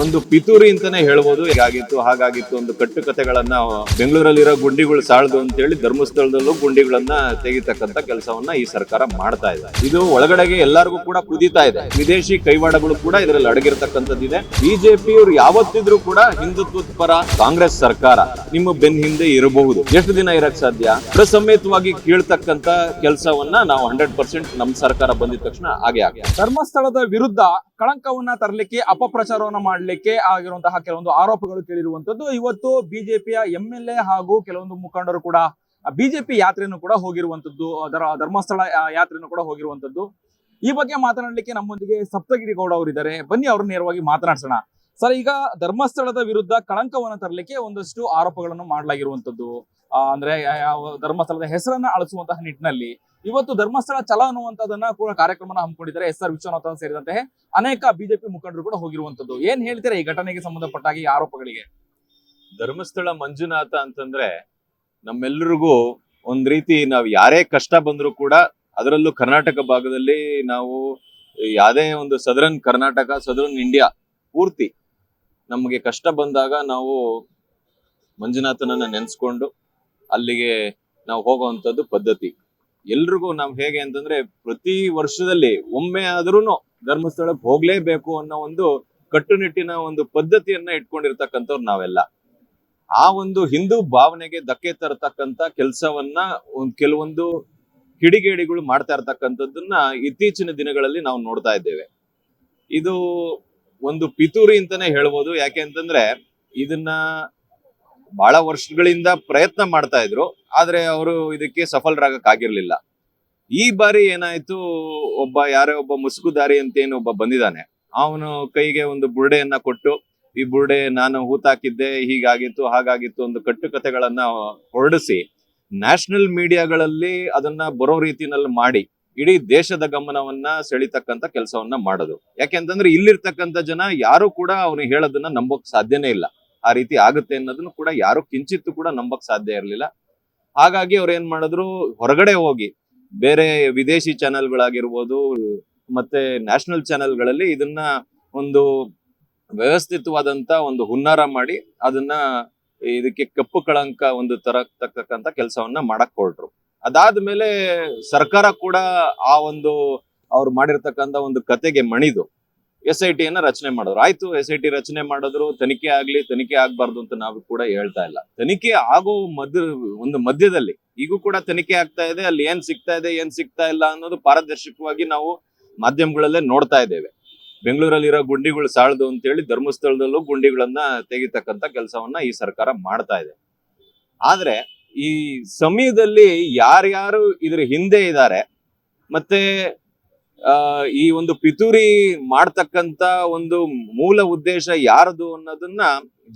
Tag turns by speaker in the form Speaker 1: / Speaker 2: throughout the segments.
Speaker 1: ಒಂದು ಪಿತೂರಿ ಅಂತಾನೆ ಹೇಳ್ಬೋದು. ಹೀಗಾಗಿತ್ತು, ಹಾಗಾಗಿತ್ತು ಒಂದು ಕಟ್ಟುಕತೆಗಳನ್ನ ಬೆಂಗಳೂರಲ್ಲಿರೋ ಗುಂಡಿಗಳು ಸಾಳ್ದು ಅಂತ ಹೇಳಿ ಧರ್ಮಸ್ಥಳದಲ್ಲೂ ಗುಂಡಿಗಳನ್ನ ತೆಗಿತಕ್ಕಂತ ಕೆಲಸವನ್ನ ಈ ಸರ್ಕಾರ ಮಾಡ್ತಾ ಇದೆ. ಇದು ಒಳಗಡೆಗೆ ಎಲ್ಲರಿಗೂ ಕೂಡ ಕುದೀತಾ ಇದೆ. ವಿದೇಶಿ ಕೈವಾಡಗಳು ಕೂಡ ಇದರಲ್ಲಿ ಅಡಗಿರ್ತಕ್ಕಂಥದ್ದಿದೆ. ಬಿಜೆಪಿಯವರು ಯಾವತ್ತಿದ್ರು ಕೂಡ ಹಿಂದುತ್ವದ ಪರ ಕಾಂಗ್ರೆಸ್ ಸರ್ಕಾರ ನಿಮ್ಮ ಬೆನ್ ಹಿಂದೆ ಇರಬಹುದು. ಎಷ್ಟು ದಿನ ಇರಕ್ ಸಾಧ್ಯ? ಪ್ರಸಮೇತವಾಗಿ ಕೀಳ್ತಕ್ಕಂತ ಕೆಲಸವನ್ನ ನಾವು ಹಂಡ್ರೆಡ್ ಪರ್ಸೆಂಟ್ ನಮ್ಮ ಸರ್ಕಾರ ಬಂದಿದ ತಕ್ಷಣ ಹಾಗೆ ಆಗ
Speaker 2: ಧರ್ಮಸ್ಥಳದ ವಿರುದ್ಧ ಕಳಂಕವನ್ನ ತರಲಿಕ್ಕೆ, ಅಪಪ್ರಚಾರವನ್ನ ಮಾಡಲಿಕ್ಕೆ ಆಗಿರುವಂತಹ ಕೆಲವೊಂದು ಆರೋಪಗಳು ಕೇಳಿರುವಂತದ್ದು ಇವತ್ತು ಬಿಜೆಪಿಯ ಎಂ ಎಲ್ ಎ ಹಾಗೂ ಕೆಲವೊಂದು ಮುಖಂಡರು ಕೂಡ, ಬಿಜೆಪಿ ಯಾತ್ರೆಯನ್ನು ಕೂಡ ಹೋಗಿರುವಂತದ್ದು ಅದರ ಧರ್ಮಸ್ಥಳ ಯಾತ್ರೆಯನ್ನು ಕೂಡ ಹೋಗಿರುವಂತದ್ದು ಈ ಬಗ್ಗೆ ಮಾತನಾಡಲಿಕ್ಕೆ ನಮ್ಮೊಂದಿಗೆ ಸಪ್ತಗಿರಿ ಗೌಡ ಅವರಿದ್ದಾರೆ. ಬನ್ನಿ ಅವ್ರನ್ನ ನೇರವಾಗಿ ಮಾತನಾಡ್ಸೋಣ. ಸರ್, ಈಗ ಧರ್ಮಸ್ಥಳದ ವಿರುದ್ಧ ಕಳಂಕವನ್ನ ತರಲಿಕ್ಕೆ ಒಂದಷ್ಟು ಆರೋಪಗಳನ್ನು ಮಾಡಲಾಗಿರುವಂತದ್ದು ಅಂದ್ರೆ ಧರ್ಮಸ್ಥಳದ ಹೆಸರನ್ನ ಅಳಿಸುವಂತಹ ನಿಟ್ಟಿನಲ್ಲಿ ಇವತ್ತು ಧರ್ಮಸ್ಥಳ ಚಲ ಅನ್ನುವಂಥದ್ದನ್ನ ಕೂಡ ಕಾರ್ಯಕ್ರಮನ ಹಮ್ಮಿಕೊಂಡಿದ್ದಾರೆ ಎಸ್ ಆರ್ ವಿಶ್ವನಾಥ್ ಸೇರಿದಂತೆ ಅನೇಕ ಬಿಜೆಪಿ ಮುಖಂಡರು ಕೂಡ ಹೋಗಿರುವಂತದ್ದು ಏನ್ ಹೇಳ್ತೀರಾ ಈ ಘಟನೆಗೆ ಸಂಬಂಧಪಟ್ಟಾಗಿ ಆರೋಪಗಳಿಗೆ?
Speaker 1: ಧರ್ಮಸ್ಥಳ ಮಂಜುನಾಥ ಅಂತಂದ್ರೆ ನಮ್ಮೆಲ್ಲರಿಗೂ ಒಂದ್ ರೀತಿ ನಾವು ಯಾರೇ ಕಷ್ಟ ಬಂದ್ರು ಕೂಡ ಅದರಲ್ಲೂ ಕರ್ನಾಟಕ ಭಾಗದಲ್ಲಿ ನಾವು ಯಾವುದೇ ಒಂದು ಸದರನ್ ಕರ್ನಾಟಕ, ಸದರನ್ ಇಂಡಿಯಾ ಪೂರ್ತಿ ನಮಗೆ ಕಷ್ಟ ಬಂದಾಗ ನಾವು ಮಂಜುನಾಥನನ್ನ ನೆನೆಸ್ಕೊಂಡು ಅಲ್ಲಿಗೆ ನಾವು ಹೋಗುವಂಥದ್ದು ಪದ್ಧತಿ. ಎಲ್ರಿಗೂ ನಾವು ಹೇಗೆ ಅಂತಂದ್ರೆ ಪ್ರತಿ ವರ್ಷದಲ್ಲಿ ಒಮ್ಮೆ ಆದ್ರೂ ಧರ್ಮಸ್ಥಳಕ್ಕೆ ಹೋಗ್ಲೇಬೇಕು ಅನ್ನೋ ಒಂದು ಕಟ್ಟುನಿಟ್ಟಿನ ಒಂದು ಪದ್ಧತಿಯನ್ನ ಇಟ್ಕೊಂಡಿರ್ತಕ್ಕಂಥವ್ರು ನಾವೆಲ್ಲ. ಆ ಒಂದು ಹಿಂದೂ ಭಾವನೆಗೆ ಧಕ್ಕೆ ತರತಕ್ಕಂಥ ಕೆಲಸವನ್ನ ಒಂದ್ ಕೆಲವೊಂದು ಕಿಡಿಗೇಡಿಗಳು ಮಾಡ್ತಾ ಇರ್ತಕ್ಕಂಥದ್ದನ್ನ ಇತ್ತೀಚಿನ ದಿನಗಳಲ್ಲಿ ನಾವು ನೋಡ್ತಾ ಇದ್ದೇವೆ. ಇದು ಒಂದು ಪಿತೂರಿ ಅಂತಾನೆ ಹೇಳ್ಬೋದು. ಯಾಕೆ ಅಂತಂದ್ರೆ ಇದನ್ನ ಬಹಳ ವರ್ಷಗಳಿಂದ ಪ್ರಯತ್ನ ಮಾಡ್ತಾ ಇದ್ರು, ಆದ್ರೆ ಅವರು ಇದಕ್ಕೆ ಸಫಲರಾಗಕ್ಕಾಗಿರ್ಲಿಲ್ಲ. ಈ ಬಾರಿ ಏನಾಯ್ತು, ಒಬ್ಬ ಯಾರೇ ಒಬ್ಬ ಮುಸುಕುದಾರಿ ಅಂತ ಏನು ಒಬ್ಬ ಬಂದಿದ್ದಾನೆ. ಅವನು ಕೈಗೆ ಒಂದು ಬುರುಡೆಯನ್ನ ಕೊಟ್ಟು, ಈ ಬುರುಡೆ ನಾನು ಹೂತಾಕಿದ್ದೆ ಹೀಗಾಗಿತ್ತು, ಹಾಗಾಗಿತ್ತು ಒಂದು ಕಟ್ಟುಕತೆಗಳನ್ನ ಹೊರಡಿಸಿ, ನ್ಯಾಷನಲ್ ಮೀಡಿಯಾಗಳಲ್ಲಿ ಅದನ್ನ ಬರೋ ರೀತಿನಲ್ಲಿ ಮಾಡಿ, ಇಡೀ ದೇಶದ ಗಮನವನ್ನ ಸೆಳಿತಕ್ಕಂತ ಕೆಲಸವನ್ನ ಮಾಡೋದು. ಯಾಕೆಂತಂದ್ರೆ ಇಲ್ಲಿರ್ತಕ್ಕಂಥ ಜನ ಯಾರು ಕೂಡ ಅವನು ಹೇಳೋದನ್ನ ನಂಬೋಕ್ ಸಾಧ್ಯನೇ ಇಲ್ಲ. ಆ ರೀತಿ ಆಗುತ್ತೆ ಅನ್ನೋದನ್ನು ಕೂಡ ಯಾರು ಕಿಂಚಿತ್ತು ಕೂಡ ನಂಬಕ್ ಸಾಧ್ಯ ಇರಲಿಲ್ಲ. ಹಾಗಾಗಿ ಅವ್ರು ಏನ್ ಮಾಡಿದ್ರು, ಹೊರಗಡೆ ಹೋಗಿ, ಬೇರೆ ವಿದೇಶಿ ಚಾನೆಲ್ಗಳಾಗಿರ್ಬೋದು ಮತ್ತೆ ನ್ಯಾಷನಲ್ ಚಾನೆಲ್ಗಳಲ್ಲಿ ಇದನ್ನ ಒಂದು ವ್ಯವಸ್ಥಿತವಾದಂತ ಒಂದು ಹುನ್ನಾರ ಮಾಡಿ, ಅದನ್ನ ಇದಕ್ಕೆ ಕಪ್ಪು ಕಳಂಕ ಒಂದು ತರತಕ್ಕಂತ ಕೆಲಸವನ್ನ ಮಾಡಕ್ ಹೊರಟ್ರು. ಅದಾದ್ಮೇಲೆ ಸರ್ಕಾರ ಕೂಡ ಆ ಒಂದು ಅವ್ರು ಮಾಡಿರ್ತಕ್ಕಂತ ಒಂದು ಕತೆಗೆ ಮಣಿದು ಎಸ್ ಐ ಟಿಯನ್ನ ರಚನೆ ಮಾಡಿದ್ರು. ಆಯ್ತು, ಎಸ್ ಐ ಟಿ ರಚನೆ ಮಾಡಿದ್ರು, ತನಿಖೆ ಆಗ್ಲಿ, ತನಿಖೆ ಆಗ್ಬಾರ್ದು ಅಂತ ನಾವು ಕೂಡ ಹೇಳ್ತಾ ಇಲ್ಲ. ತನಿಖೆ ಆಗೋ ಮಧ್ಯ, ಒಂದು ಮಧ್ಯದಲ್ಲಿ, ಈಗೂ ಕೂಡ ತನಿಖೆ ಆಗ್ತಾ ಇದೆ, ಅಲ್ಲಿ ಏನ್ ಸಿಗ್ತಾ ಇದೆ, ಏನ್ ಸಿಗ್ತಾ ಇಲ್ಲ ಅನ್ನೋದು ಪಾರದರ್ಶಕವಾಗಿ ನಾವು ಮಾಧ್ಯಮಗಳಲ್ಲೇ ನೋಡ್ತಾ ಇದ್ದೇವೆ. ಬೆಂಗಳೂರಲ್ಲಿರೋ ಗುಂಡಿಗಳು ಸಾಳ್ದು ಅಂತ ಹೇಳಿ ಧರ್ಮಸ್ಥಳದಲ್ಲೂ ಗುಂಡಿಗಳನ್ನ ತೆಗಿತಕ್ಕಂತ ಕೆಲಸವನ್ನ ಈ ಸರ್ಕಾರ ಮಾಡ್ತಾ ಇದೆ. ಆದ್ರೆ, ಈ ಸಮಯದಲ್ಲಿ ಯಾರ್ಯಾರು ಇದ್ರ ಹಿಂದೆ ಇದ್ದಾರೆ, ಮತ್ತೆ ಈ ಒಂದು ಪಿತೂರಿ ಮಾಡ್ತಕ್ಕಂತ ಒಂದು ಮೂಲ ಉದ್ದೇಶ ಯಾರದು ಅನ್ನೋದನ್ನ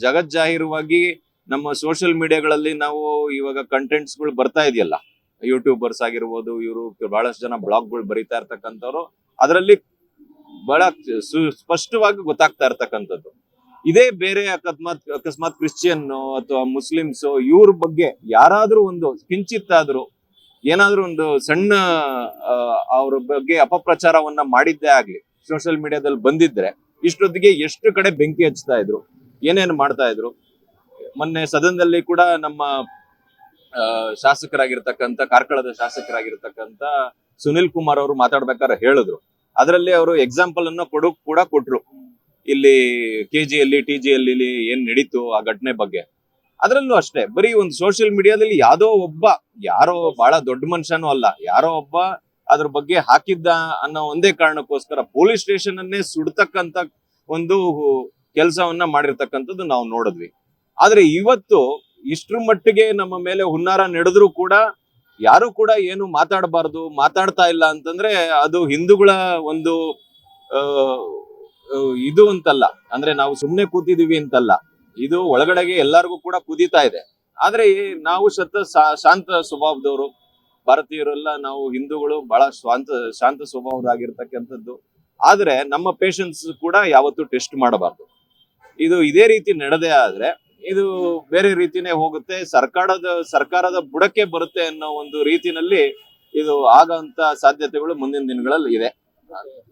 Speaker 1: ಜಗಜ್ಜಾಹಿರವಾಗಿ ನಮ್ಮ ಸೋಷಿಯಲ್ ಮೀಡಿಯಾಗಳಲ್ಲಿ ನಾವು ಇವಾಗ ಕಂಟೆಂಟ್ಸ್ಗಳು ಬರ್ತಾ ಇದೆಯಲ್ಲ. ಯೂಟ್ಯೂಬರ್ಸ್ ಆಗಿರ್ಬೋದು, ಇವರು ಬಹಳಷ್ಟು ಜನ ಬ್ಲಾಗ್ಗಳು ಬರೀತಾ ಇರ್ತಕ್ಕಂಥವ್ರು. ಅದರಲ್ಲಿ ಬಹಳ ಸ್ಪಷ್ಟವಾಗಿ ಗೊತ್ತಾಗ್ತಾ ಇರ್ತಕ್ಕಂಥದ್ದು. ಇದೇ ಬೇರೆ ಅಕಸ್ಮಾತ್ ಅಕಸ್ಮಾತ್ ಕ್ರಿಶ್ಚಿಯನ್ ಅಥವಾ ಮುಸ್ಲಿಮ್ಸ್ ಇವ್ರ ಬಗ್ಗೆ ಯಾರಾದ್ರೂ ಒಂದು, ಕಿಂಚಿತ್ತಾದ್ರೂ ಏನಾದ್ರೂ ಒಂದು ಸಣ್ಣ ಅವ್ರ ಬಗ್ಗೆ ಅಪಪ್ರಚಾರವನ್ನ ಮಾಡಿದ್ದೇ ಆಗ್ಲಿ ಸೋಷಿಯಲ್ ಮೀಡಿಯಾದಲ್ಲಿ ಬಂದಿದ್ರೆ ಇಷ್ಟೊತ್ತಿಗೆ ಎಷ್ಟು ಕಡೆ ಬೆಂಕಿ ಹಚ್ತಾ ಇದ್ರು, ಏನೇನು ಮಾಡ್ತಾ ಇದ್ರು? ಮೊನ್ನೆ ಸದನದಲ್ಲಿ ಕೂಡ ನಮ್ಮ ಶಾಸಕರಾಗಿರ್ತಕ್ಕಂಥ, ಕಾರ್ಕಳದ ಶಾಸಕರಾಗಿರ್ತಕ್ಕಂಥ ಸುನಿಲ್ ಕುಮಾರ್ ಅವರು ಮಾತಾಡ್ಬೇಕಾದ್ರೆ ಹೇಳಿದ್ರು. ಅದರಲ್ಲಿ ಅವರು ಎಕ್ಸಾಂಪಲ್ ಅನ್ನ ಕೊಡು ಕೂಡ ಕೊಟ್ರು. ಇಲ್ಲಿ ಕೆ ಜಿಯಲ್ಲಿ ಟಿ ಜಿಯಲ್ಲಿ ಏನ್ ನಡೀತು ಆ ಘಟನೆ ಬಗ್ಗೆ? ಅದರಲ್ಲೂ ಅಷ್ಟೇ, ಬರೀ ಒಂದು ಸೋಷಿಯಲ್ ಮೀಡಿಯಾದಲ್ಲಿ ಯಾವ್ದೋ ಒಬ್ಬ, ಯಾರೋ ಬಹಳ ದೊಡ್ಡ ಮನುಷ್ಯನೂ ಅಲ್ಲ, ಯಾರೋ ಒಬ್ಬ ಅದ್ರ ಬಗ್ಗೆ ಹಾಕಿದ್ದ ಅನ್ನೋ ಒಂದೇ ಕಾರಣಕ್ಕೋಸ್ಕರ ಪೊಲೀಸ್ ಸ್ಟೇಷನ್ ಅನ್ನೇ ಸುಡ್ತಕ್ಕಂತ ಒಂದು ಕೆಲಸವನ್ನ ಮಾಡಿರ್ತಕ್ಕಂಥದ್ದು ನಾವು ನೋಡಿದ್ವಿ. ಆದ್ರೆ ಇವತ್ತು ಇಷ್ಟ್ರ ಮಟ್ಟಿಗೆ ನಮ್ಮ ಮೇಲೆ ಹುನ್ನಾರ ನಡೆದ್ರು ಕೂಡ ಯಾರು ಕೂಡ ಏನು ಮಾತಾಡಬಾರ್ದು, ಮಾತಾಡ್ತಾ ಇಲ್ಲ ಅಂತಂದ್ರೆ ಅದು ಹಿಂದೂಗಳ ಒಂದು ಇದು ಅಂತಲ್ಲ, ಅಂದ್ರೆ ನಾವು ಸುಮ್ಮನೆ ಕೂತಿದೀವಿ ಅಂತಲ್ಲ. ಇದು ಒಳಗಡೆಗೆ ಎಲ್ಲರಿಗೂ ಕೂಡ ಕುದೀತಾ ಇದೆ. ಆದ್ರೆ ನಾವು ಸತ್ಯ ಶಾಂತ ಸ್ವಭಾವದವರು, ಭಾರತೀಯರೆಲ್ಲ ನಾವು ಹಿಂದೂಗಳು ಬಹಳ ಶಾಂತ ಶಾಂತ ಸ್ವಭಾವದಾಗಿರ್ತಕ್ಕಂಥದ್ದು ಆದ್ರೆ ನಮ್ಮ ಪೇಷನ್ಸ್ ಕೂಡ ಯಾವತ್ತೂ ಟೆಸ್ಟ್ ಮಾಡಬಾರ್ದು. ಇದು ಇದೇ ರೀತಿ ನಡೆದೇ ಆದ್ರೆ ಇದು ಬೇರೆ ರೀತಿನೇ ಹೋಗುತ್ತೆ. ಸರ್ಕಾರದ ಸರ್ಕಾರದ ಬುಡಕ್ಕೆ ಬರುತ್ತೆ ಅನ್ನೋ ಒಂದು ರೀತಿನಲ್ಲಿ ಇದು ಆಗಂತ ಸಾಧ್ಯತೆಗಳು ಮುಂದಿನ ದಿನಗಳಲ್ಲಿ ಇದೆ.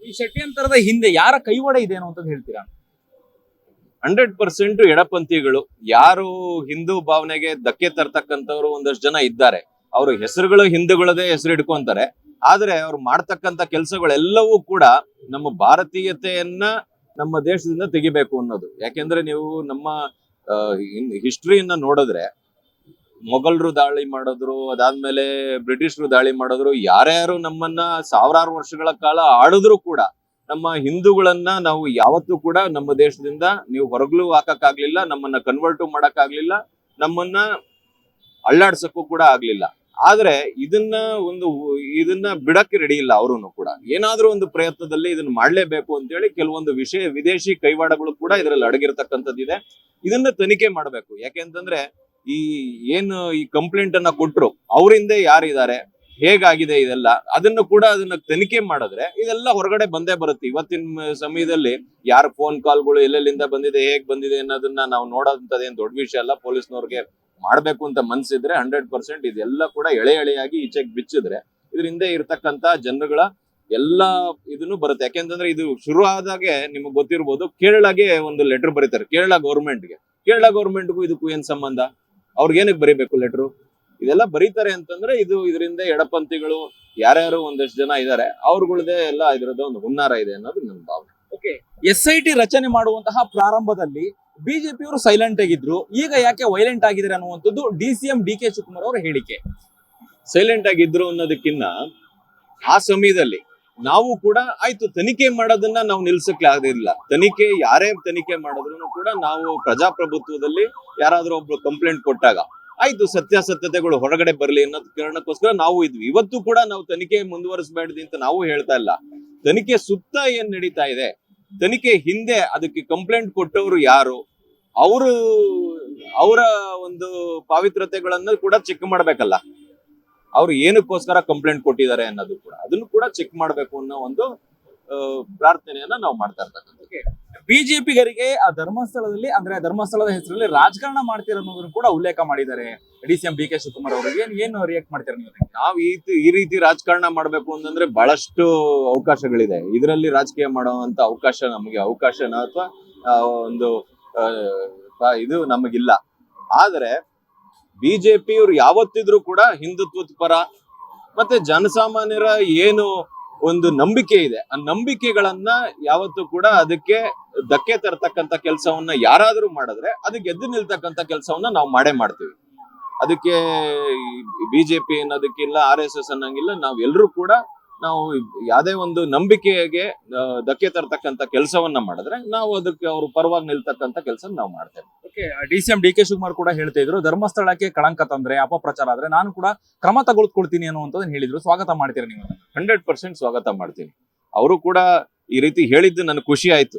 Speaker 2: ಈ ಷಟ್ಯಂತರದ ಹಿಂದೆ ಯಾರ ಕೈವಾಡ ಇದೆ ಅನ್ನೋ ಅಂತ ಹೇಳ್ತೀರಾ?
Speaker 1: ಹಂಡ್ರೆಡ್ ಪರ್ಸೆಂಟ್ ಎಡಪಂಥಿಗಳು. ಯಾರು ಹಿಂದೂ ಭಾವನೆಗೆ ಧಕ್ಕೆ ತರ್ತಕ್ಕಂಥವ್ರು ಒಂದಷ್ಟು ಜನ ಇದ್ದಾರೆ. ಅವ್ರ ಹೆಸರುಗಳು ಹಿಂದೂಗಳದೇ ಹೆಸರು ಇಟ್ಕೊಂತಾರೆ ಆದ್ರೆ ಅವ್ರು ಮಾಡ್ತಕ್ಕಂಥ ಕೆಲಸಗಳೆಲ್ಲವೂ ಕೂಡ ನಮ್ಮ ಭಾರತೀಯತೆಯನ್ನ ನಮ್ಮ ದೇಶದಿಂದ ತೆಗಿಬೇಕು ಅನ್ನೋದು. ಯಾಕೆಂದ್ರೆ ನೀವು ನಮ್ಮ ಹಿಸ್ಟ್ರಿಯನ್ನ ನೋಡಿದ್ರೆ ಮೊಘಲರು ದಾಳಿ ಮಾಡಿದ್ರು, ಅದಾದ್ಮೇಲೆ ಬ್ರಿಟಿಷರು ದಾಳಿ ಮಾಡಿದ್ರು, ಯಾರ್ಯಾರು ನಮ್ಮನ್ನ ಸಾವಿರಾರು ವರ್ಷಗಳ ಕಾಲ ಆಡಿದ್ರು ಕೂಡ ನಮ್ಮ ಹಿಂದೂಗಳನ್ನ ನಾವು ಯಾವತ್ತೂ ಕೂಡ ನಮ್ಮ ದೇಶದಿಂದ ನೀವು ಹೊರಗ್ಲೂ ಹಾಕಕ್ಕಾಗ್ಲಿಲ್ಲ, ನಮ್ಮನ್ನ ಕನ್ವರ್ಟು ಮಾಡಕ್ಕಾಗ್ಲಿಲ್ಲ, ನಮ್ಮನ್ನ ಅಳ್ಳಾಡ್ಸಕ್ಕೂ ಕೂಡ ಆಗ್ಲಿಲ್ಲ. ಆದ್ರೆ ಇದನ್ನ ಒಂದು ಇದನ್ನ ಬಿಡಕ್ಕೆ ರೆಡಿ ಇಲ್ಲ ಅವರು ಕೂಡ. ಏನಾದ್ರೂ ಒಂದು ಪ್ರಯತ್ನದಲ್ಲಿ ಇದನ್ನ ಮಾಡ್ಲೇಬೇಕು ಅಂತೇಳಿ ಕೆಲವೊಂದು ವಿಷಯ ವಿದೇಶಿ ಕೈವಾಡಗಳು ಕೂಡ ಇದರಲ್ಲಿ ಅಡಗಿರ್ತಕ್ಕಂಥದ್ದಿದೆ. ಇದನ್ನ ತನಿಖೆ ಮಾಡಬೇಕು. ಯಾಕೆಂತಂದ್ರೆ ಈ ಏನು ಈ ಕಂಪ್ಲೇಂಟ್ ಅನ್ನ ಕೊಟ್ರು, ಅವರಿಂದ ಯಾರಿದ್ದಾರೆ? ಹೇಗಾಗಿದೆ ಇದೆಲ್ಲ? ಅದನ್ನು ಕೂಡ ಅದನ್ನ ತನಿಖೆ ಮಾಡಿದ್ರೆ ಇದೆಲ್ಲ ಹೊರಗಡೆ ಬಂದೇ ಬರುತ್ತೆ. ಇವತ್ತಿನ ಸಮಯದಲ್ಲಿ ಯಾರ ಫೋನ್ ಕಾಲ್ಗಳು ಎಲ್ಲೆಲ್ಲಿಂದ ಬಂದಿದೆ, ಹೇಗ್ ಬಂದಿದೆ ಅನ್ನೋದನ್ನ ನಾವು ನೋಡೋದಂಥದ್ದೇನ್ ದೊಡ್ಡ ವಿಷಯ ಅಲ್ಲ. ಪೊಲೀಸ್ನವ್ರಿಗೆ ಮಾಡ್ಬೇಕು ಅಂತ ಮನ್ಸಿದ್ರೆ ಹಂಡ್ರೆಡ್ ಪರ್ಸೆಂಟ್ ಇದೆಲ್ಲ ಕೂಡ ಎಳೆ ಎಳೆಯಾಗಿ ಈಚೆಗೆ ಬಿಚ್ಚಿದ್ರೆ ಇದರಿಂದ ಇರ್ತಕ್ಕಂತ ಜನರುಗಳ ಎಲ್ಲಾ ಇದನ್ನು ಬರುತ್ತೆ. ಯಾಕೆಂತಂದ್ರೆ ಇದು ಶುರು ಆದಾಗೆ ನಿಮಗೆ ಗೊತ್ತಿರ್ಬೋದು, ಕೇರಳಗೆ ಒಂದು ಲೆಟರ್ ಬರೀತಾರೆ. ಕೇರಳ ಗೌರ್ಮೆಂಟ್ಗೆ ಕೇರಳ ಗೌರ್ಮೆಂಟ್ಗೂ ಇದಕ್ಕೂ ಏನ್ ಸಂಬಂಧ? ಅವ್ರಿಗೆ ಏನಕ್ಕೆ ಬರೀಬೇಕು ಲೆಟ್ರು ಇದೆಲ್ಲ ಬರೀತಾರೆ ಅಂತಂದ್ರೆ ಇದು ಇದರಿಂದ ಎಡಪಂಥಿಗಳು ಯಾರ್ಯಾರು ಒಂದಷ್ಟು ಜನ ಇದ್ದಾರೆ ಅವ್ರಗಳದೇ ಎಲ್ಲ ಇದರದ ಒಂದು ಹುನ್ನಾರ ಇದೆ ಅನ್ನೋದು ನನ್ನ ಭಾವನೆ.
Speaker 2: ಎಸ್ ಐ ಟಿ ರಚನೆ ಮಾಡುವಂತಹ ಪ್ರಾರಂಭದಲ್ಲಿ ಬಿಜೆಪಿ ಅವರು ಸೈಲೆಂಟ್ ಆಗಿದ್ರು. ಈಗ ಯಾಕೆ ವೈಲೆಂಟ್ ಆಗಿದ್ರೆ ಅನ್ನುವಂಥದ್ದು D C M D K Shivakumar ಅವರ ಹೇಳಿಕೆ.
Speaker 1: ಸೈಲೆಂಟ್ ಆಗಿದ್ರು ಅನ್ನೋದಕ್ಕಿಂತ ಆ ಸಮಯದಲ್ಲಿ ನಾವು ಕೂಡ ಆಯ್ತು ತನಿಖೆ ಮಾಡೋದನ್ನ ನಾವು ನಿಲ್ಸಕ್ಕೆ ಆಗದಿಲ್ಲ ತನಿಖೆ ಯಾರೇ ತನಿಖೆ ಮಾಡಿದ್ರು ಕೂಡ ನಾವು ಪ್ರಜಾಪ್ರಭುತ್ವದಲ್ಲಿ ಯಾರಾದ್ರೂ ಒಬ್ರು ಕಂಪ್ಲೇಂಟ್ ಕೊಟ್ಟಾಗ ಆಯ್ತು ಸತ್ಯಾಸತ್ಯತೆಗಳು ಹೊರಗಡೆ ಬರಲಿ ಅನ್ನೋದ್ ಕಾರಣಕ್ಕೋಸ್ಕರ ನಾವು ಇದ್ವಿ. ಇವತ್ತು ಕೂಡ ನಾವು ತನಿಖೆ ಮುಂದುವರಿಸಬೇಡದಿ ಅಂತ ನಾವು ಹೇಳ್ತಾ ಇಲ್ಲ. ತನಿಖೆ ಸುತ್ತ ಏನ್ ನಡೀತಾ ಇದೆ? ತನಿಖೆ ಹಿಂದೆ ಅದಕ್ಕೆ ಕಂಪ್ಲೇಂಟ್ ಕೊಟ್ಟವರು ಯಾರು? ಅವರು, ಅವರ ಒಂದು ಪಾವಿತ್ರತೆಗಳನ್ನ ಕೂಡ ಚೆಕ್ ಮಾಡ್ಬೇಕಲ್ಲ. ಅವ್ರು ಏನಕ್ಕೋಸ್ಕರ ಕಂಪ್ಲೇಂಟ್ ಕೊಟ್ಟಿದ್ದಾರೆ ಅನ್ನೋದು ಕೂಡ. ಅದನ್ನು ಕೂಡ ಚೆಕ್ ಮಾಡ್ಬೇಕು ಅನ್ನೋ ಒಂದು ಪ್ರಾರ್ಥನೆಯನ್ನ ನಾವು ಮಾಡ್ತಾ ಇರ್ತಕ್ಕಂಥದ್ದು.
Speaker 2: ಬಿಜೆಪಿಗರಿಗೆ ಆ ಧರ್ಮಸ್ಥಳದಲ್ಲಿ, ಅಂದ್ರೆ ಧರ್ಮಸ್ಥಳದ ಹೆಸರಲ್ಲಿ ರಾಜಕಾರಣ ಮಾಡ್ತೀರ ಕೂಡ ಉಲ್ಲೇಖ ಮಾಡಿದ್ದಾರೆ D C M B K Shivakumar ಅವರು. ಏನ್, ಏನು ರಿಯಾಕ್ಟ್ ಮಾಡ್ತೀರ ನೀವು?
Speaker 1: ನಾವು ಈ ರೀತಿ ರಾಜಕಾರಣ ಮಾಡ್ಬೇಕು ಅಂತಂದ್ರೆ ಬಹಳಷ್ಟು ಅವಕಾಶಗಳಿದೆ. ಇದರಲ್ಲಿ ರಾಜಕೀಯ ಮಾಡುವಂತ ಅವಕಾಶ ನಮಗೆ ಅವಕಾಶನ ಅಥವಾ ಒಂದು ಇದು ನಮಗಿಲ್ಲ. ಆದ್ರೆ ಬಿಜೆಪಿ ಅವ್ರು ಯಾವತ್ತಿದ್ರು ಕೂಡ ಹಿಂದುತ್ವದ ಪರ ಮತ್ತೆ ಜನಸಾಮಾನ್ಯರ ಏನು ಒಂದು ನಂಬಿಕೆ ಇದೆ. ಆ ನಂಬಿಕೆಗಳನ್ನ ಯಾವತ್ತೂ ಕೂಡ ಅದಕ್ಕೆ ಧಕ್ಕೆ ತರ್ತಕ್ಕಂತ ಕೆಲಸವನ್ನ ಯಾರಾದ್ರೂ ಮಾಡಿದ್ರೆ ಅದಕ್ಕೆ ಎದ್ದು ನಿಲ್ತಕ್ಕಂತ ಕೆಲಸವನ್ನ ನಾವು ಮಾಡೇ ಮಾಡ್ತೀವಿ. ಅದಕ್ಕೆ ಬಿಜೆಪಿ ಅನ್ನೋದಕ್ಕಿಲ್ಲ, ಆರ್ ಎಸ್ ಎಸ್ ಅನ್ನಂಗಿಲ್ಲ ನಾವ್ ಕೂಡ ನಾವು ಯಾವುದೇ ಒಂದು ನಂಬಿಕೆಗೆ ಧಕ್ಕೆ ತರ್ತಕ್ಕಂತ ಕೆಲಸವನ್ನ ಮಾಡಿದ್ರೆ ನಾವು ಅದಕ್ಕೆ ಅವರು ಪರವಾಗಿ ನಿಲ್ತಕ್ಕಂತ ಕೆಲಸ ನಾವು ಮಾಡ್ತೇವೆ.
Speaker 2: D C M D K Shivakumar ಕೂಡ ಹೇಳ್ತಾ ಇದ್ರು, ಧರ್ಮಸ್ಥಳಕ್ಕೆ ಕಳಂಕ ತಂದ್ರೆ ಅಪಪ್ರಚಾರ ಆದ್ರೆ ನಾನು ಕೂಡ ಕ್ರಮ ತಗೊಳ್ಕೊಳ್ತೀನಿ ಅನ್ನುವಂಥದ್ದನ್ನ ಹೇಳಿದ್ರು. ಸ್ವಾಗತ ಮಾಡ್ತೀರಾ ನೀವು?
Speaker 1: ಹಂಡ್ರೆಡ್ ಪರ್ಸೆಂಟ್ ಸ್ವಾಗತ ಮಾಡ್ತೀನಿ. ಅವರು ಕೂಡ ಈ ರೀತಿ ಹೇಳಿದ್ದು ನನಗೆ ಖುಷಿ ಆಯ್ತು.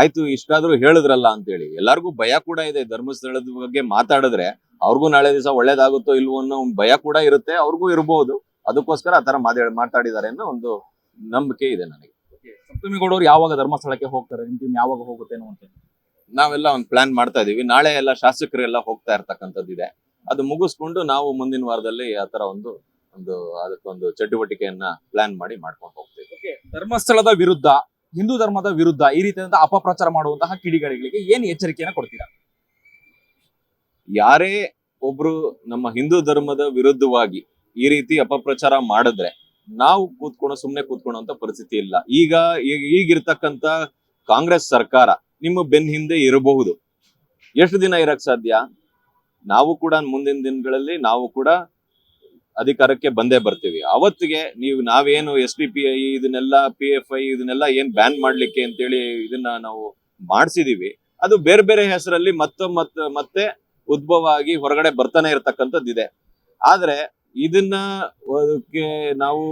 Speaker 1: ಆಯ್ತು, ಇಷ್ಟಾದ್ರೂ ಹೇಳಿದ್ರಲ್ಲ ಅಂತೇಳಿ. ಎಲ್ಲರಿಗೂ ಭಯ ಕೂಡ ಇದೆ ಧರ್ಮಸ್ಥಳದ ಬಗ್ಗೆ ಮಾತಾಡಿದ್ರೆ. ಅವ್ರಿಗೂ ನಾಳೆ ದಿವಸ ಒಳ್ಳೇದಾಗುತ್ತೋ ಇಲ್ವೋ ಅನ್ನೋ ಭಯ ಕೂಡ ಇರುತ್ತೆ, ಅವ್ರಿಗೂ ಇರಬಹುದು ಅದಕ್ಕೋಸ್ಕರ ಆತರ ಮಾತಾಡಿ ಮಾತಾಡಿದ್ದಾರೆ ಅನ್ನೋ ಒಂದು ನಂಬಿಕೆ ಇದೆ ನನಗೆ.
Speaker 2: ಸಪ್ತಮಿ ಗೌಡರು ಯಾವಾಗ ಧರ್ಮಸ್ಥಳಕ್ಕೆ ಹೋಗ್ತಾರೆ? ನಿಮ್ ಟೀಮ್ ಯಾವಾಗ ಹೋಗುತ್ತೆ ಅಂತ
Speaker 1: ನಾವೆಲ್ಲ ಒಂದು ಪ್ಲಾನ್ ಮಾಡ್ತಾ ಇದೀವಿ ನಾಳೆ ಎಲ್ಲ ಶಾಸಕರೆಲ್ಲ ಹೋಗ್ತಾ ಇರ್ತಕ್ಕಂಥದ್ದು ಇದೆ. ಅದು ಮುಗಿಸ್ಕೊಂಡು ನಾವು ಮುಂದಿನ ವಾರದಲ್ಲಿ ಆ ತರ ಒಂದು ಒಂದು ಅದಕ್ಕೊಂದು ಚಟುವಟಿಕೆಯನ್ನ ಪ್ಲಾನ್ ಮಾಡಿ ಮಾಡ್ಕೊಂಡು ಹೋಗ್ತೀವಿ.
Speaker 2: ಧರ್ಮಸ್ಥಳದ ವಿರುದ್ಧ ಹಿಂದೂ ಧರ್ಮದ ವಿರುದ್ಧ ಈ ರೀತಿಯಾದಂತಹ ಅಪಪ್ರಚಾರ ಮಾಡುವಂತಹ ಕಿಡಿಗಳಿಗೆ ಏನ್ ಎಚ್ಚರಿಕೆಯನ್ನು ಕೊಡ್ತೀರಾ?
Speaker 1: ಯಾರೇ ಒಬ್ರು ನಮ್ಮ ಹಿಂದೂ ಧರ್ಮದ ವಿರುದ್ಧವಾಗಿ ಈ ರೀತಿ ಅಪಪ್ರಚಾರ ಮಾಡಿದ್ರೆ ನಾವು ಕೂತ್ಕೊಂಡು ಸುಮ್ನೆ ಕೂತ್ಕೊಳ್ಳುವಂತ ಪರಿಸ್ಥಿತಿ ಇಲ್ಲ. ಈಗ, ಈಗ- ಈಗಿರ್ತಕ್ಕಂತ ಕಾಂಗ್ರೆಸ್ ಸರ್ಕಾರ ನಿಮ್ಮ ಬೆನ್ ಹಿಂದೆ ಇರಬಹುದು. ಎಷ್ಟು ದಿನ ಇರಕ್ ಸಾಧ್ಯ? ನಾವು ಕೂಡ ಮುಂದಿನ ದಿನಗಳಲ್ಲಿ ನಾವು ಕೂಡ ಅಧಿಕಾರಕ್ಕೆ ಬಂದೇ ಬರ್ತೀವಿ. ಅವತ್ತಿಗೆ ನೀವು, ನಾವೇನು ಎಸ್ ಡಿ ಪಿ ಐ ಇದನ್ನೆಲ್ಲ ಪಿ ಎಫ್ ಐ ಇದನ್ನೆಲ್ಲ ಏನ್ ಬ್ಯಾನ್ ಮಾಡ್ಲಿಕ್ಕೆ ಅಂತೇಳಿ ಇದನ್ನ ನಾವು ಮಾಡಿಸಿದೀವಿ. ಅದು ಬೇರೆ ಬೇರೆ ಹೆಸರಲ್ಲಿ ಮತ್ತೆ ಮತ್ತೆ ಉದ್ಭವ ಆಗಿ ಹೊರಗಡೆ ಬರ್ತಾನೆ ಇರತಕ್ಕಂಥದ್ದು ಇದೆ ಆದ್ರೆ ಇದನ್ನ ಅದಕ್ಕೆ ನಾವು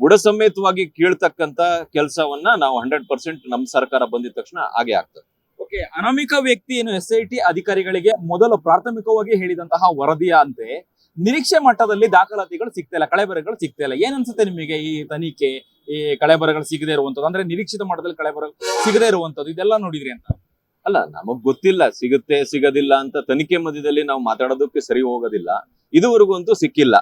Speaker 1: ಬುಡ ಸಮೇತವಾಗಿ ಕೇಳ್ತಕ್ಕಂತ ಕೆಲಸವನ್ನ ನಾವು ಹಂಡ್ರೆಡ್ ಪರ್ಸೆಂಟ್ ನಮ್ಮ ಸರ್ಕಾರ ಬಂದಿದ ತಕ್ಷಣ ಹಾಗೆ ಆಗ್ತದೆ.
Speaker 2: ಓಕೆ ಅನಾಮಿಕ ವ್ಯಕ್ತಿ ಏನು ಎಸ್ ಐ ಟಿ ಅಧಿಕಾರಿಗಳಿಗೆ ಮೊದಲು ಪ್ರಾಥಮಿಕವಾಗಿ ಹೇಳಿದಂತಹ ವರದಿಯ ಅಂತೆ, ನಿರೀಕ್ಷೆ ಮಟ್ಟದಲ್ಲಿ ದಾಖಲಾತಿಗಳು ಸಿಗ್ತಾ ಇಲ್ಲ ಕಳೆಬರಗಳು ಸಿಗ್ತಾ ಇಲ್ಲ. ಏನ್ ಅನ್ಸುತ್ತೆ ನಿಮಗೆ ಈ ತನಿಖೆ, ಈ ಕಳೆಬರಗಳು ಸಿಗದೆ ಇರುವಂತದ್ದು? ಅಂದ್ರೆ ನಿರೀಕ್ಷಿತ ಮಟ್ಟದಲ್ಲಿ ಕಳೆಬರಗಳು ಸಿಗದೆ ಇರುವಂತದ್ದು, ಇದೆಲ್ಲ ನೋಡಿದ್ರಿ ಅಂತ.
Speaker 1: ಅಲ್ಲ, ನಮಗ್ ಗೊತ್ತಿಲ್ಲ, ಸಿಗುತ್ತೆ, ಸಿಗೋದಿಲ್ಲ ಅಂತ ತನಿಖೆ ಮಧ್ಯದಲ್ಲಿ ನಾವು ಮಾತಾಡೋದಕ್ಕೆ ಸರಿ ಹೋಗೋದಿಲ್ಲ. ಇದುವರೆಗೂ ಅಂತೂ ಸಿಕ್ಕಿಲ್ಲ.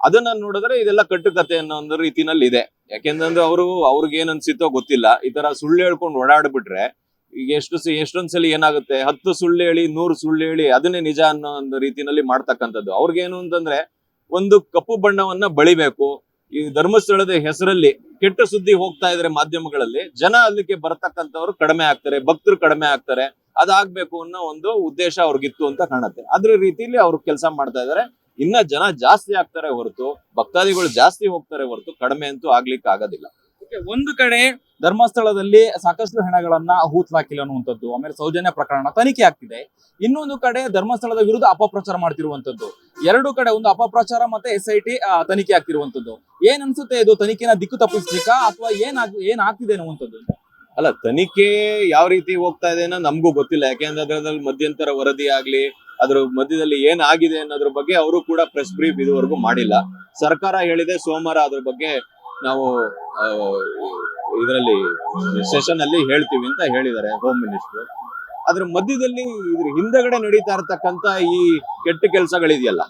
Speaker 1: ಅದನ್ನ ನೋಡಿದ್ರೆ ಇದೆಲ್ಲ ಕಟ್ಟುಕತೆ ಅನ್ನೋ ಒಂದು ರೀತಿನಲ್ಲಿ ಇದೆ ಯಾಕೆಂದ್ರೆ ಅವರು ಅವ್ರಿಗೆ ಏನ್ ಅನ್ಸಿತ್ತೋ ಗೊತ್ತಿಲ್ಲ. ಈ ತರ ಸುಳ್ಳು ಹೇಳ್ಕೊಂಡು ಓಡಾಡ್ಬಿಟ್ರೆ ಈಗ ಎಷ್ಟು ಎಷ್ಟೊಂದ್ಸಲ ಎಷ್ಟೊಂದ್ ಸಲ ಏನಾಗುತ್ತೆ? ಹತ್ತು ಸುಳ್ಳು ಹೇಳಿ, ನೂರು ಸುಳ್ಳು ಹೇಳಿ ಅದನ್ನೇ ನಿಜ ಅನ್ನೋ ಒಂದು ರೀತಿನಲ್ಲಿ ಮಾಡ್ತಕ್ಕಂಥದ್ದು. ಅವ್ರಿಗೇನು ಅಂತಂದ್ರೆ ಒಂದು ಕಪ್ಪು ಬಣ್ಣವನ್ನ ಬಳಿಬೇಕು. ಈ ಧರ್ಮಸ್ಥಳದ ಹೆಸರಲ್ಲಿ ಕೆಟ್ಟ ಸುದ್ದಿ ಹೋಗ್ತಾ ಇದ್ರೆ ಮಾಧ್ಯಮಗಳಲ್ಲಿ ಜನ ಅಲ್ಲಿಗೆ ಬರತಕ್ಕಂಥವ್ರು ಕಡಿಮೆ ಆಗ್ತಾರೆ, ಭಕ್ತರು ಕಡಿಮೆ ಆಗ್ತಾರೆ, ಅದಾಗ್ಬೇಕು ಅನ್ನೋ ಒಂದು ಉದ್ದೇಶ ಅವ್ರಿಗಿತ್ತು ಅಂತ ಕಾಣುತ್ತೆ. ಅದ್ರ ರೀತಿಯಲ್ಲಿ ಅವ್ರು ಕೆಲಸ ಮಾಡ್ತಾ ಇದಾರೆ. ಇನ್ನ ಜನ ಜಾಸ್ತಿ ಆಗ್ತಾರೆ ಹೊರತು, ಭಕ್ತಾದಿಗಳು ಜಾಸ್ತಿ ಹೋಗ್ತಾರೆ ಹೊರತು ಕಡಿಮೆ ಅಂತೂ ಆಗ್ಲಿಕ್ಕೆ ಆಗೋದಿಲ್ಲ.
Speaker 2: ಒಂದು ಕಡೆ ಧರ್ಮಸ್ಥಳದಲ್ಲಿ ಸಾಕಷ್ಟು ಹೆಣಗಳನ್ನ ಹೂತ್ಲಾಕಿಲ್ಲ ಅನ್ನುವಂಥದ್ದು, ಆಮೇಲೆ ಸೌಜನ್ಯ ಪ್ರಕರಣ ತನಿಖೆ ಆಗ್ತಿದೆ. ಇನ್ನೊಂದು ಕಡೆ ಧರ್ಮಸ್ಥಳದ ವಿರುದ್ಧ ಅಪಪ್ರಚಾರ ಮಾಡ್ತಿರುವಂತದ್ದು ಎರಡು ಕಡೆ ಒಂದು ಅಪಪ್ರಚಾರ ಮತ್ತೆ ಎಸ್ ಐ ಟಿ ತನಿಖೆ ಆಗ್ತಿರುವಂತದ್ದು ಏನ್ ಅನ್ಸುತ್ತೆ ಇದು? ತನಿಖೆನ ದಿಕ್ಕು ತಪ್ಪಿಸ್ಬೇಕಾ ಅಥವಾ ಏನ್ ಏನ್ ಆಗ್ತಿದೆ ಅನ್ನುವಂಥದ್ದು?
Speaker 1: ಅಲ್ಲ, ತನಿಖೆ ಯಾವ ರೀತಿ ಹೋಗ್ತಾ ಇದೆ ಅನ್ನೋ ನಮಗೂ ಗೊತ್ತಿಲ್ಲ. ಯಾಕೆಂದ್ರೆ ಅದರಲ್ಲಿ ಮಧ್ಯಂತರ ವರದಿ ಆಗ್ಲಿ, ಅದ್ರ ಮಧ್ಯದಲ್ಲಿ ಏನ್ ಆಗಿದೆ ಅನ್ನೋದ್ರ ಬಗ್ಗೆ ಅವರು ಕೂಡ ಪ್ರೆಸ್ ಬ್ರೀಫ್ ಇದುವರೆಗೂ ಮಾಡಿಲ್ಲ. ಸರ್ಕಾರ ಹೇಳಿದೆ ಸೋಮವಾರ ಅದ್ರ ಬಗ್ಗೆ ನಾವು ಇದರಲ್ಲಿ ಸೆಷನ್ ಅಲ್ಲಿ ಹೇಳ್ತೀವಿ ಅಂತ ಹೇಳಿದ್ದಾರೆ ಹೋಮ್ ಮಿನಿಸ್ಟರ್ ಅದ್ರ ಮಧ್ಯದಲ್ಲಿ ಇದ್ರ ಹಿಂದಗಡೆ ನಡೀತಾ ಇರತಕ್ಕಂತ ಈ ಕೆಟ್ಟ ಕೆಲಸಗಳಿದೆಯಲ್ಲ.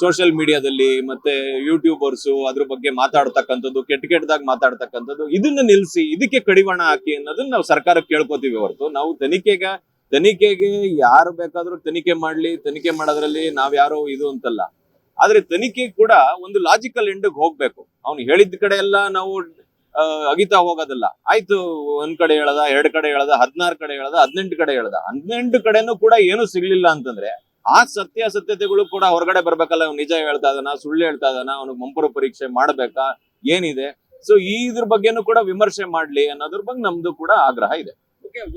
Speaker 1: ಸೋಷಿಯಲ್ ಮೀಡಿಯಾದಲ್ಲಿ ಮತ್ತೆ ಯೂಟ್ಯೂಬರ್ಸು ಅದ್ರ ಬಗ್ಗೆ ಮಾತಾಡ್ತಕ್ಕಂಥದ್ದು, ಕೆಟ್ಟ ಕೆಟ್ಟದಾಗ ಮಾತಾಡ್ತಕ್ಕಂಥದ್ದು, ಇದನ್ನ ನಿಲ್ಸಿ, ಇದಕ್ಕೆ ಕಡಿವಾಣ ಹಾಕಿ ಅನ್ನೋದನ್ನ ನಾವು ಸರ್ಕಾರಕ್ಕೆ ಕೇಳ್ಕೊತೀವಿ ಹೊರತು. ನಾವು ತನಿಖೆಗೆ ತನಿಖೆಗೆ ಯಾರು ಬೇಕಾದ್ರೂ ತನಿಖೆ ಮಾಡ್ಲಿ, ತನಿಖೆ ಮಾಡೋದ್ರಲ್ಲಿ ನಾವ್ ಯಾರೋ ಇದು ಅಂತಲ್ಲ. ಆದ್ರೆ ತನಿಖೆ ಕೂಡ ಒಂದು ಲಾಜಿಕಲ್ ಎಂಡ್ಗೆ ಹೋಗ್ಬೇಕು. ಅವ್ನು ಹೇಳಿದ ಕಡೆ ಎಲ್ಲ ನಾವು ಅಗಿತಾ ಹೋಗೋದಲ್ಲ. ಆಯ್ತು, ಒಂದ್ ಕಡೆ ಹೇಳದ, ಎರಡ್ ಕಡೆ ಹೇಳದ, ಹದಿನಾರು ಕಡೆ ಹೇಳದ, ಹದಿನೆಂಟು ಕಡೆ ಹೇಳದ. ಹದಿನೆಂಟು ಕಡೆನೂ ಕೂಡ ಏನು ಸಿಗ್ಲಿಲ್ಲ ಅಂತಂದ್ರೆ, ಆ ಸತ್ಯಾಸತ್ಯತೆಗಳು ಕೂಡ ಹೊರಗಡೆ ಬರ್ಬೇಕಲ್ಲ. ಅವ್ನು ನಿಜ ಹೇಳ್ತಾ ಇದಾನ, ಸುಳ್ಳು ಹೇಳ್ತಾ ಇದಾನ ಅವನಿಗೆ ಮಂಪುರ ಪರೀಕ್ಷೆ ಮಾಡ್ಬೇಕಾ, ಏನಿದೆ? ಸೊ ಇದ್ರ ಬಗ್ಗೆನೂ ಕೂಡ ವಿಮರ್ಶೆ ಮಾಡ್ಲಿ ಅನ್ನೋದ್ರ ಬಗ್ಗೆ ನಮ್ದು ಕೂಡ ಆಗ್ರಹ ಇದೆ.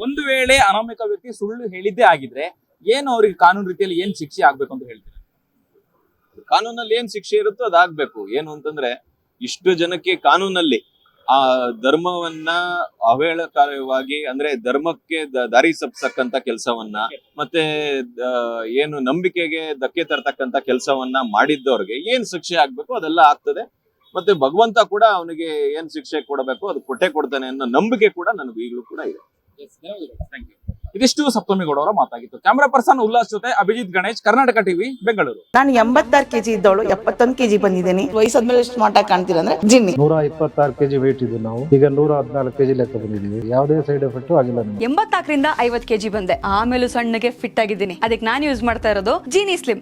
Speaker 2: ಒಂದು ವೇಳೆ ಅನಾಮಿಕ ವ್ಯಕ್ತಿ ಸುಳ್ಳು ಹೇಳಿದ್ದೇ ಆಗಿದ್ರೆ, ಏನು ಅವ್ರಿಗೆ ಕಾನೂನು ರೀತಿಯಲ್ಲಿ ಏನ್ ಶಿಕ್ಷೆ ಆಗ್ಬೇಕು ಅಂತ ಹೇಳ್ತೀರಿ?
Speaker 1: ಕಾನೂನಲ್ಲಿ ಏನ್ ಶಿಕ್ಷೆ ಇರುತ್ತೋ ಅದಾಗ್ಬೇಕು. ಏನು ಅಂತಂದ್ರೆ, ಇಷ್ಟು ಜನಕ್ಕೆ ಕಾನೂನಲ್ಲಿ ಆ ಧರ್ಮವನ್ನ ಅವಹೇಳಕಾರವಾಗಿ ಅಂದ್ರೆ ಧರ್ಮಕ್ಕೆ ದಾರಿ ಸಪ್ಸಕ್ಕಂತ ಕೆಲಸವನ್ನ ಮತ್ತೆ ಏನು ನಂಬಿಕೆಗೆ ಧಕ್ಕೆ ತರ್ತಕ್ಕಂತ ಕೆಲಸವನ್ನ ಮಾಡಿದ್ದವ್ರಿಗೆ ಏನ್ ಶಿಕ್ಷೆ ಆಗ್ಬೇಕು ಅದೆಲ್ಲ ಆಗ್ತದೆ. ಮತ್ತೆ ಭಗವಂತ ಕೂಡ ಅವನಿಗೆ ಏನ್ ಶಿಕ್ಷೆ ಕೊಡಬೇಕು ಅದು ಕೊಟ್ಟೆ ಕೊಡ್ತಾನೆ ಅನ್ನೋ ನಂಬಿಕೆ ಕೂಡ ನನಗೆ ಈಗಲೂ ಕೂಡ ಇದೆ.
Speaker 2: ಇದಿಷ್ಟು ಸಪ್ತಮಿ ಗೌಡ ಅವರ ಮಾತಾಗಿತ್ತು. ಕ್ಯಾಮರಾ ಪರ್ಸನ್ ಉಲ್ಲಾಸ್ ಜೊತೆ ಅಭಿಜಿತ್ ಗಣೇಶ್ ಕರ್ನಾಟಕ ಟಿವಿ ಬೆಂಗಳೂರು.
Speaker 3: ನಾನು ಎಂಬತ್ತಾರು ಕೆಜಿ ಇದ್ದವಳು ಎಪ್ಪತ್ತೊಂದು ಕೆಜಿ ಬಂದಿದ್ದೀನಿ. ವಯಸ್ಸಾದ್ಮೇಲೆ ಸ್ಮಾರ್ಟ್ ಆಗಿ ಕಾಣ್ತೀರ ಅಂದ್ರೆ ಜಿನ್ನಿ.
Speaker 4: ನೂರ ಇಪ್ಪತ್ತಾರು ಕೆಜಿ ವೇಟ್ ಇದ್ದು ನಾವು. ಈಗ ನೂರ ಹದಿನಾಲ್ಕು ಕೆಜಿ ಲೆಕ್ಕ ಬಂದಿದ್ದೀವಿ. ಯಾವುದೇ ಸೈಡ್ ಎಫೆಕ್ಟ್ ಆಗಿಲ್ಲ ಎಂಬತ್ತಾಕರಿಂದ
Speaker 5: ಎಂಬತ್ನಾಲ್ಕರಿಂದ ಐವತ್ ಕೆಜಿ ಬಂದೆ. ಆಮೇಲೆ ಸಣ್ಣಗೆ ಫಿಟ್ ಆಗಿದ್ದೀನಿ. ಅದಕ್ಕೆ ನಾನು ಯೂಸ್ ಮಾಡ್ತಾ ಇರೋದು ಜೀನಿ ಸ್ಲಿಮ್